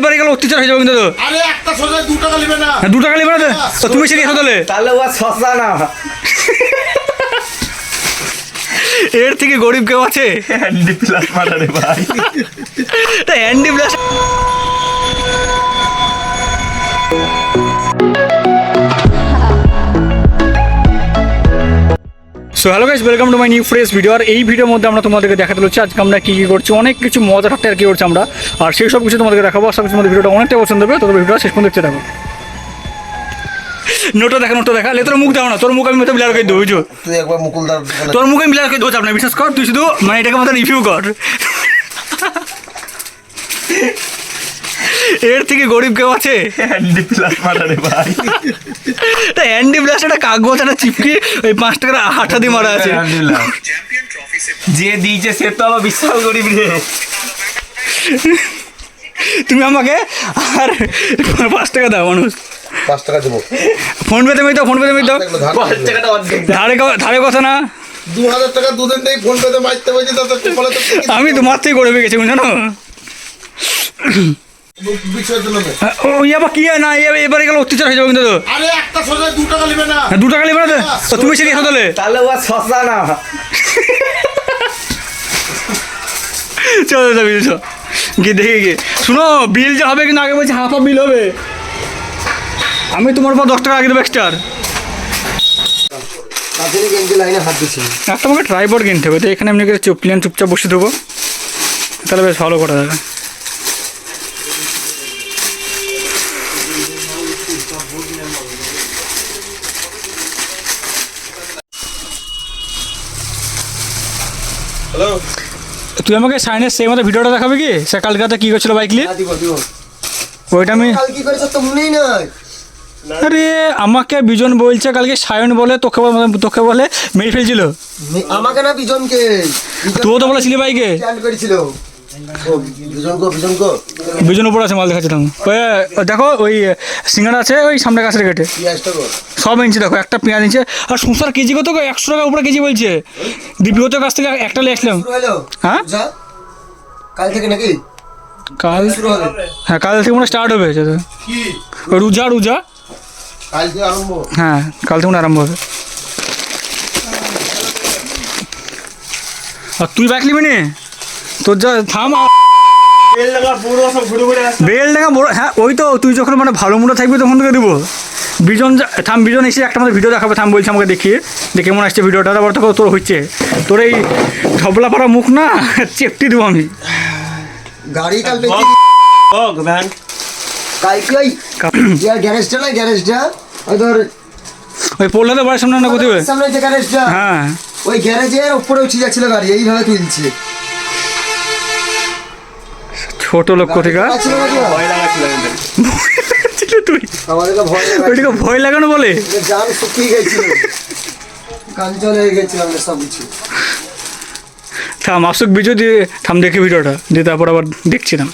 এবারে গেলে অত্যাচার হয়ে যাবে কিন্তু আরে একটা সোজা দু টাকা নেবে না হ্যাঁ, দু টাকা নেবে না তো? তো তুমি সে এসো তাহলে তাহলে ও সস্তা না এর থেকে গরিব কেউ আছে হ্যান্ডি প্লাস মারা রে ভাই তা Andy blast so hello guys welcome to my new fresh video আর এই ভিডিওর মধ্যে আমরা তোমাদেরকে দেখাতে চলেছি আজকে আমরা কী কী করছি অনেক কিছু মজা ঠাট্টা আর কি করছি আমরা। আর সেই সব কিছু তোমাদেরকে দেখাবো আশা করছি তোমাদের ভিডিওটা অনেকটা পছন্দ হবে। তবে ভিডিওটা শেষ পর্যন্ত দেখতে থাকো। নোটটা দেখা নোটটা দেখা। তোর মুখ দাও না তোর মুখ আমি মতো ব্লার করে দেবো তুই একবার মুকুলদার তোর মুখে ব্লার করে দেবো না বিশ্বাস কর তুই শুধু মানে এটাকে মতো রিভিউ কর। এর থেকে গরিব কেউ আছে? হ্যান্ডি প্লাস মারা ভাই। তা একটা কাগজ একটা চিপকি ওই পাঁচ টাকার হাঁটা দিয়ে মারা আছে। যে দিয়েছে সে তো আবার বিশাল গরিব রে। তুমি আমাকে আর পাঁচ টাকা দাও মানুষ। পাঁচ টাকা দেবো। ফোন পেতে মেয়ে দাও ফোন পেতে মেয়ে দাও এগুলো ধার ধারে ক- ধারে কথা না। দু হাজার টাকা দুদিন থেকে ফোন পেতে মারতে বলছি তো তো ঠিকই আমি তোমার থেকে গড়ে গেছি জানো কি হয়? না এবারে গেলে অত্যাচার হয়ে যাবে কিন্তু তো। আরে একটা সোজা দু টাকা নেবে না হ্যাঁ, দু টাকা নেবে না তো? তো তুমি সেটা এসো তাহলে। তাহলে ও সস্তা না। চলো গিয়ে দেখে গিয়ে। শুনো বিল যা হবে কিন্তু আগে বলছি হাফ হাফ বিল হবে। আমি তোমার উপর দশ টাকা আগে দেবো এক্সট্রার একটা আমাকে ট্রাইপড কিনতে হবে তো এখানে এমনি করে চুপ প্লেন চুপচাপ বসে দেবো। তাহলে বেশ ভালো করা যাবে হ্যালো তুই আমাকে সাইনের সেই মতো ভিডিওটা দেখাবে কি? সে কালকে কি করছিল বাইক নিয়ে? দিব ওইটা আমি কি করেছ তো মনেই নাই। আরে আমাকে বিজন বলছে কালকে সায়ন বলে তোকে বলে- তোকে বলে মেরে ফেলছিল। আমাকে না বিজনকে? তো তো বলেছিলি বাইকে করেছিল। বিজন আছে, মাল ওই দেখো, ওই সিঙ্গারা আছে, ওই সব ইঞ্চি দেখো, একটা পেঁয়াজ ইঞ্চি। আর কেজি একশো উপরে কেজি বলছে। থেকে একটা হ্যাঁ? কাল হ্যাঁ কাল থেকে মনে স্টার্ট। রুজা রুজা। হ্যাঁ কাল থেকে হবে। আর তুই বাইক নিবি নি? তোর যা থাম বেল দেখা বড় হ্যাঁ ওই তো তুই যখন মানে ভালো মুডে থাকবি তখন তোকে দেবো। বিজন যা- থাম বিজন এসে একটা আমাদের ভিডিও দেখাবে থাম বলছে আমাকে দেখিয়ে যে কেমন আসছে ভিডিওটা তারপর তোকে তোর হচ্ছে। তোর এই ঝবলা পাড়া মুখ না চেপটি দেবো আমি। গাড়ি কাল ভ্যান। কাল কি ওই কাপ- ইয়ার গ্যারেজটা না গ্যারেজটা? ওই ধর ওই তো বাড়ির সামনে না কোথায়? সামনে যে গ্যারেজটা? হ্যাঁ। ওই গ্যারেজের উপরে উঠে যাচ্ছিল গাড়ি এইভাবে তুলছে ছোট লোক কোথেকা লাগাচ্ছিল তুই। ভয় ওইটাকে ভয় লাগানো বলে? জান শুকিয়ে গেছিল। কাঞ্চল হয়ে গেছিল সব কিছু। থাম আসুক বিজয় দিয়ে থাম দেখে ভিডিওটা। দিয়ে তারপর আবার দেখছিলাম